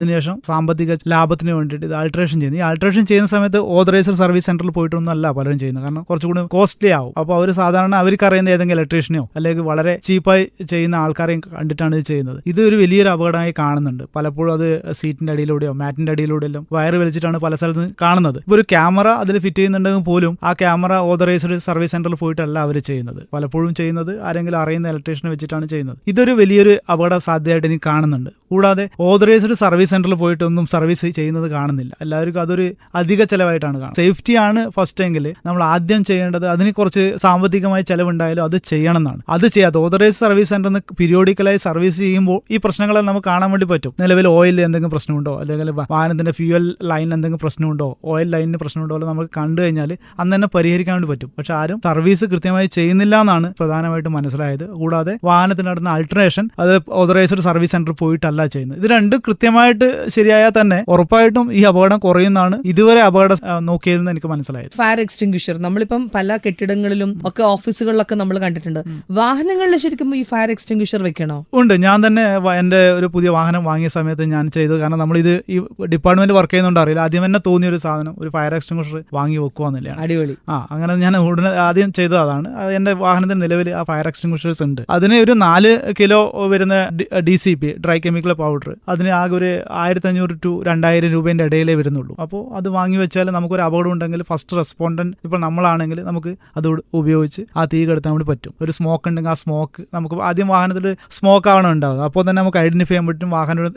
അതിനുശേഷം സാമ്പത്തിക ലാഭത്തിന് വേണ്ടിയിട്ട് ഇത് ആൾട്രേഷൻ ചെയ്യുന്നു. ഈ ആൾട്രേഷൻ ചെയ്യുന്ന സമയത്ത് ഓതറൈസർ സർവീസ് സെന്ററിൽ പോയിട്ടൊന്നും അല്ല പലരും ചെയ്യുന്നത്. കാരണം കുറച്ചുകൂടി കോസ്റ്റ്ലി ആവും. അപ്പോൾ അവർ സാധാരണ അവർക്ക് അറിയുന്ന ഏതെങ്കിലും ഇലക്ട്രീഷ്യനെയോ അല്ലെങ്കിൽ വളരെ ചീപ്പായി ചെയ്യുന്ന ആൾക്കാരെയും കണ്ടിട്ടാണ് ഇത് ചെയ്യുന്നത്. ഇത് ഒരു വലിയൊരു അപകടമായി കാണുന്നുണ്ട്. പലപ്പോഴും അത് സീറ്റിന്റെ അടിയിലൂടെയോ മാറ്റിന്റെ അടിയിലൂടെയോ വയർ വലിച്ചിട്ടാണ് പല സ്ഥലത്ത് കാണുന്നത്. ഇപ്പോൾ ഒരു ക്യാമറ അതിൽ ഫിറ്റ് ചെയ്യുന്നുണ്ടെങ്കിൽ പോലും ആ ക്യാമറ ഓതറൈസ്ഡ് സർവീസ് സെന്ററിൽ പോയിട്ടല്ല അവർ ചെയ്യുന്നത്. പലപ്പോഴും ചെയ്യുന്നത് ആരെങ്കിലും അറിയുന്ന ഇലക്ട്രീഷ്യനെ വെച്ചിട്ടാണ് ചെയ്യുന്നത്. ഇതൊരു വലിയൊരു അപകട സാധ്യതയായിട്ട് എനിക്ക് കാണുന്നുണ്ട്. കൂടാതെ ഓതറൈസ്ഡ് സർവീസ് സെന്ററിൽ പോയിട്ടൊന്നും സർവീസ് ചെയ്യുന്നത് കാണുന്നില്ല. എല്ലാവർക്കും അതൊരു അധിക ചെലവായിട്ടാണ് കാണുന്നത്. സേഫ്റ്റി ആണ് ഫസ്റ്റ് എങ്കിൽ നമ്മൾ ആദ്യം ചെയ്യേണ്ടത് അതിന് കുറച്ച് സാമ്പത്തികമായി ചെലവുണ്ടായാലും അത് ചെയ്യണം എന്നാണ് അത് ചെയ്യാത്ത ഓതറൈസ് സർവീസ് സെന്ററിൽ പീരിയോഡിക്കലായി സർവീസ് ചെയ്യുമ്പോൾ ഈ പ്രശ്നങ്ങളെ നമുക്ക് കാണാൻ വേണ്ടി പറ്റും. നിലവിൽ ഓയിൽ എന്തെങ്കിലും പ്രശ്നമുണ്ടോ? അല്ലെങ്കിൽ വാഹനത്തിന്റെ ഫ്യൂവൽ ലൈൻ എന്തെങ്കിലും പ്രശ്നമുണ്ടോ? ഓയിൽ ലൈനിന് പ്രശ്നമുണ്ടോ എന്ന് നമുക്ക് കണ്ടു കഴിഞ്ഞാൽ അന്ന് തന്നെ പരിഹരിക്കാൻ വേണ്ടി പറ്റും. പക്ഷെ ആരും സർവീസ് കൃത്യമായി ചെയ്യുന്നില്ല എന്നാണ് പ്രധാനമായിട്ടും മനസ്സിലായത്. കൂടാതെ വാഹനത്തിന് നടന്ന അൾട്രേഷൻ അത് ഓതറൈസ്ഡ് സർവീസ് സെന്റർ പോയിട്ടല്ല ചെയ്യുന്നത്. ഇത് രണ്ടും കൃത്യമായിട്ട് ശരിയായാൽ തന്നെ ഉറപ്പായിട്ടും ഈ അപകടം കുറയുന്നതാണ് ഇതുവരെ അപകടം നോക്കിയതെന്ന് എനിക്ക് മനസ്സിലായത്. ഫയർ എക്സ്റ്റിംഗ്വിഷർ നമ്മളിപ്പം പല കെട്ടിടങ്ങളിലും ഒക്കെ ഓഫീസുകളിലൊക്കെ നമ്മൾ കണ്ടിട്ടുണ്ട്. വാഹനങ്ങളിൽ ശരിക്കും ഈ ഫയർ എക്സ്റ്റിംഗ്വിഷർ വെക്കണോ? ഉണ്ട്. ഞാൻ തന്നെ എന്റെ ഒരു പുതിയ വാഹനം വാങ്ങിയ സമയത്ത് ഞാൻ ചെയ്തത് കാരണം നമ്മൾ ഇത് ഈ ഡിപ്പാർട്ട്മെന്റ് വർക്ക് ചെയ്യുന്നുണ്ട് അറിയില്ല. ആദ്യം തന്നെ തോന്നിയ ഒരു സാധനം ഒരു ഫയർ എക്സ്റ്റിംഗ്വിഷർ വാങ്ങി വെക്കുവാന്നില്ല അടിപൊളി. ആ അങ്ങനെ ഞാൻ ഉടനെ ആദ്യം ചെയ്തത് അതാണ്. എന്റെ വാഹനത്തിന്റെ വാഹനത്തിന് നിലവിൽ ആ ഫയർ എക്സ്റ്റിംഗ്വിഷേഴ്സ് ഉണ്ട്. അതിന് ഒരു നാല് കിലോ വരുന്ന D C P dry chemical powder അതിന് ആകെ ഒരു ആയിരത്തി അഞ്ഞൂറ് ടു രണ്ടായിരം രൂപേന്റെ ഇടയിലേ വരുന്നുള്ളൂ. അപ്പോൾ അത് വാങ്ങി വെച്ചാൽ നമുക്കൊരു അപകടം ഉണ്ടെങ്കിൽ ഫസ്റ്റ് റെസ്പോണ്ടന്റ് ഇപ്പോൾ നമ്മളാണെങ്കിൽ നമുക്ക് അത് ഉപയോഗിച്ച് ആ തീ കെടുത്താൻ വേണ്ടി പറ്റും. ഒരു സ്മോക്ക് ഉണ്ടെങ്കിൽ ആ സ്മോക്ക് നമുക്ക് ആദ്യം വാഹനത്തിൽ സ്മോക്ക് ആവണം ഉണ്ടാവുക. അപ്പോൾ തന്നെ നമുക്ക് ഐഡന്റിഫൈ ചെയ്യാൻ പറ്റും വാഹനം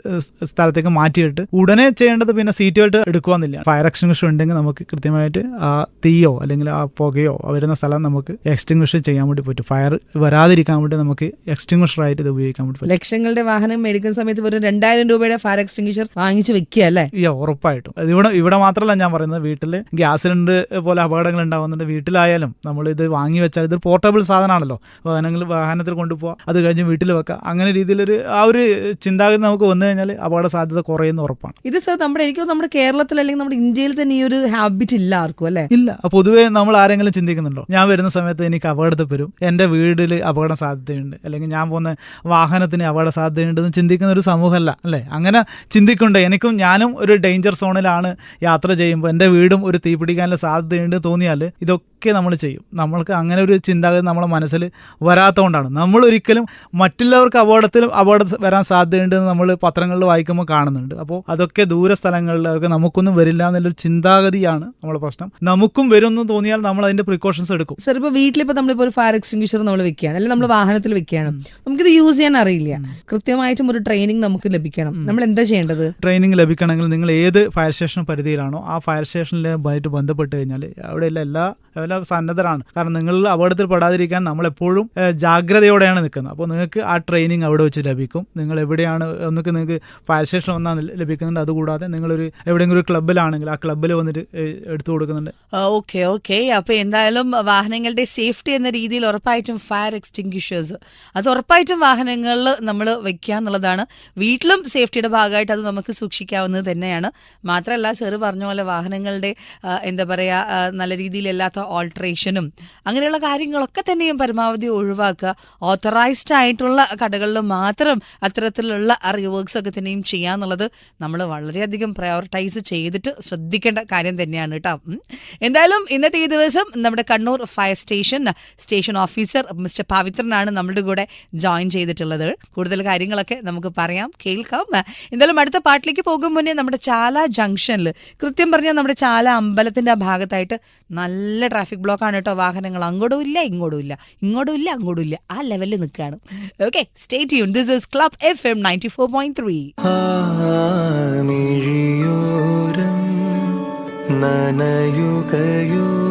സ്ഥലത്തേക്ക് മാറ്റിയിട്ട് ഉടനെ ചെയ്യേണ്ടത് പിന്നെ സീറ്റ് ബെൽറ്റ് എടുക്കുവാന്നില്ല ഫയർ എക്സ്റ്റിംഗ്വിഷർ ഉണ്ടെങ്കിൽ നമുക്ക് കൃത്യമായിട്ട് ആ തീയോ അല്ലെങ്കിൽ ആ പുകയോ വരുന്ന സ്ഥലം നമുക്ക് എക്സ്റ്റിംഗ്വിഷ് ചെയ്യാൻ വേണ്ടി പറ്റും. ഫയർ വരാതിരിക്കാൻ വേണ്ടി നമുക്ക് എക്സ്റ്റിംഗ്വിഷർ ആയിട്ട് ഇത് ഉപയോഗിക്കാൻ വേണ്ടി പറ്റും. ലക്ഷങ്ങളുടെ വാഹനം മേടിക്കുന്ന സമയത്ത് വെറും രണ്ടായിരം രൂപയുടെ ഫയർ എക്സ്റ്റിംഗ്വിഷർ വാങ്ങിച്ച് വെക്കുക അല്ലേ? ഉറപ്പായിട്ടും. ഇവിടെ ഇവിടെ മാത്രമല്ല ഞാൻ പറയുന്നത്. വീട്ടിൽ ഗ്യാസ് സിലിണ്ടർ പോലെ അപകടങ്ങൾ ഉണ്ടാവുന്നുണ്ട്. വീട്ടിലായാലും നമ്മൾ ഇത് വാങ്ങി വെച്ചാൽ ഇത് പോർട്ടബിൾ സാധനമാണല്ലോ. വാഹനങ്ങൾ വാഹനത്തിൽ കൊണ്ടുപോകാം അത് കഴിഞ്ഞ് വീട്ടിൽ വെക്കാം. അങ്ങനെ രീതിയിലൊരു ആ ഒരു ചിന്താഗതി നമുക്ക് വന്നു കഴിഞ്ഞാൽ അപകട സാധ്യത കുറയുന്ന ഉറപ്പാണ്. ഇത് സർ നമ്മുടെ എനിക്ക് നമ്മുടെ കേരളത്തിൽ അല്ലെങ്കിൽ നമ്മുടെ ഇന്ത്യയിൽ തന്നെ ഈ ഒരു ഹാബിറ്റ് ഇല്ല ആർക്കും അല്ലേ? ഇല്ല. പൊതുവേ നമ്മൾ ആരെങ്കിലും ചിന്തിക്കുന്നുണ്ടോ? ഞാൻ വരുന്ന സമയത്ത് എനിക്ക് അപകടത്തിൽ വരും എന്റെ വീട്ടിൽ അപകട സാധ്യതയുണ്ട്. അല്ലെങ്കിൽ ഞാൻ പോകുന്ന വാഹനത്തിന് അപകട സാധ്യതയുണ്ടെന്ന് ചിന്തിക്കുന്ന ഒരു സമൂഹമല്ല അല്ലേ? അങ്ങനെ ചിന്തിക്കുന്നുണ്ട് എനിക്കും ഞാനും ഒരു ഡേഞ്ചർ സോണിലാണ് യാത്ര ചെയ്യുമ്പോൾ. എന്റെ വീടും ഒരു തീ പിടിക്കാനുള്ള സാധ്യതയുണ്ട് തോന്നിയാൽ ഇതൊക്കെ നമ്മൾ ചെയ്യും. നമ്മൾക്ക് അങ്ങനെ ഒരു ചിന്താഗതി നമ്മുടെ മനസ്സിൽ വരാത്തതുകൊണ്ടാണ്. നമ്മൾ ഒരിക്കലും മറ്റുള്ളവർക്ക് അപകടത്തിലും അപകടം വരാൻ സാധ്യതയുണ്ടെന്ന് നമ്മൾ പത്രങ്ങളിൽ വായിക്കുമ്പോൾ കാണുന്നുണ്ട്. അപ്പോൾ അതൊക്കെ ദൂര സ്ഥലങ്ങളിലൊക്കെ നമുക്കൊന്നും വരില്ല എന്നുള്ളൊരു ചിന്താഗതിയാണ് നമ്മളെ പ്രശ്നം. നമുക്കും വരും എന്ന് തോന്നിയാൽ നമ്മൾ അതിന്റെ പ്രിക്കോഷൻസ് എടുക്കും. സർ ഇപ്പോൾ വീട്ടിലിപ്പോൾ നമ്മളിപ്പോൾ ഒരു ഫയർ എക്സ്റ്റിംഗ്വിഷർ നമ്മൾ വെക്കുകയാണ്. അല്ലെങ്കിൽ നമ്മൾ വാഹനത്തിൽ വെക്കുകയാണ്. നമുക്കിത് യൂസ് ചെയ്യാൻ അറിയില്ല. കൃത്യമായിട്ടും ഒരു ട്രെയിനിങ് നമുക്ക് ലഭിക്കണം. നമ്മൾ എന്താ ചെയ്യേണ്ടത്? ട്രെയിനിങ് ലഭിക്കണമെങ്കിൽ നിങ്ങൾ ഏത് ഫയർ സ്റ്റേഷൻ പരിധിയിലാണോ ആ ഫയർ സ്റ്റേഷനിലുമായിട്ട് ബന്ധപ്പെട്ട് കഴിഞ്ഞാൽ അവിടെയുള്ള എല്ലാ എല്ലാ സന്നദ്ധരാണ്. കാരണം നിങ്ങൾ അപകടത്തിൽ പെടാതിരിക്കാൻ നമ്മളെപ്പോഴും എപ്പോഴും ജാഗ്രതയോടെയാണ് നിൽക്കുന്നത്. അപ്പോൾ നിങ്ങൾക്ക് ആ ട്രെയിനിങ് അവിടെ വെച്ച് ലഭിക്കും. നിങ്ങൾ എവിടെയാണ് ഒന്നൊക്കെ നിങ്ങൾക്ക് ഫയർ സ്റ്റേഷൻ ഒന്നാണ് ലഭിക്കുന്നുണ്ട് അതുകൂടാതെ നിങ്ങളൊരു എവിടെയെങ്കിലും ഒരു ക്ലബ്ബിലാണെങ്കിൽ ആ ക്ലബ്ബിൽ വന്നിട്ട് എടുത്തു കൊടുക്കുന്നുണ്ട്. Okay okay. അപ്പൊ എന്തായാലും വാഹനങ്ങളുടെ സേഫ്റ്റി എന്ന രീതിയിൽ ഉറപ്പായിട്ടും ഫയർ എക്സ്റ്റിങ്ക്വിഷേഴ്സ് അത് ഉറപ്പായിട്ടും വാഹനങ്ങളിൽ നമ്മൾ വെക്കുക എന്നുള്ളതാണ് വീട്ടിലും സേഫ്റ്റിയുടെ ഭാഗമായിട്ട് അത് നമുക്ക് സൂക്ഷിക്കാവുന്നത് തന്നെയാണ്. മാത്രമല്ല സെറ് പറഞ്ഞ പോലെ വാഹനങ്ങളുടെ എന്താ പറയുക നല്ല രീതിയിലല്ലാത്ത ഓൾട്രേഷനും അങ്ങനെയുള്ള കാര്യങ്ങളൊക്കെ തന്നെയും പരമാവധി ഒഴിവാക്കുക. ഓത്തറൈസ്ഡ് ആയിട്ടുള്ള കടകളിൽ മാത്രം അത്തരത്തിലുള്ള റിവർക്സ് ഒക്കെ തന്നെയും ചെയ്യാന്നുള്ളത് നമ്മൾ വളരെയധികം പ്രയോറിറ്റൈസ് ചെയ്തിട്ട് ശ്രദ്ധിക്കേണ്ട കാര്യം തന്നെയാണ് കേട്ടോ. എന്തായാലും ഇന്നത്തെ ഈ ദിവസം നമ്മുടെ Kannur fire station station officer mister പവിത്രനാണ് നമ്മുടെ കൂടെ ജോയിൻ ചെയ്തിട്ടുള്ളത്. കൂടുതൽ കാര്യങ്ങളൊക്കെ നമുക്ക് പറയാം. കേൾക്കാം. എന്തായാലും അടുത്ത പാട്ടിലേക്ക് പോകും മുന്നേ നമ്മുടെ ചാല ജംഗ്ഷനിൽ കൃത്യം പറഞ്ഞാൽ നമ്മുടെ ചാല അമ്പലത്തിന്റെ ആ ഭാഗത്തായിട്ട് നല്ല ട്രാഫിക് ബ്ലോക്കാണ് കേട്ടോ വാഹനങ്ങൾ. അങ്ങോട്ടും ഇല്ല ഇങ്ങോട്ടും ഇല്ല. ഇങ്ങോട്ടും ഇല്ല അങ്ങോട്ടും ഇല്ല. ആ ലെവലിൽ നിൽക്കുകയാണ്. Okay state യൂൺ this is club F M ninety four point three നനയുകയോ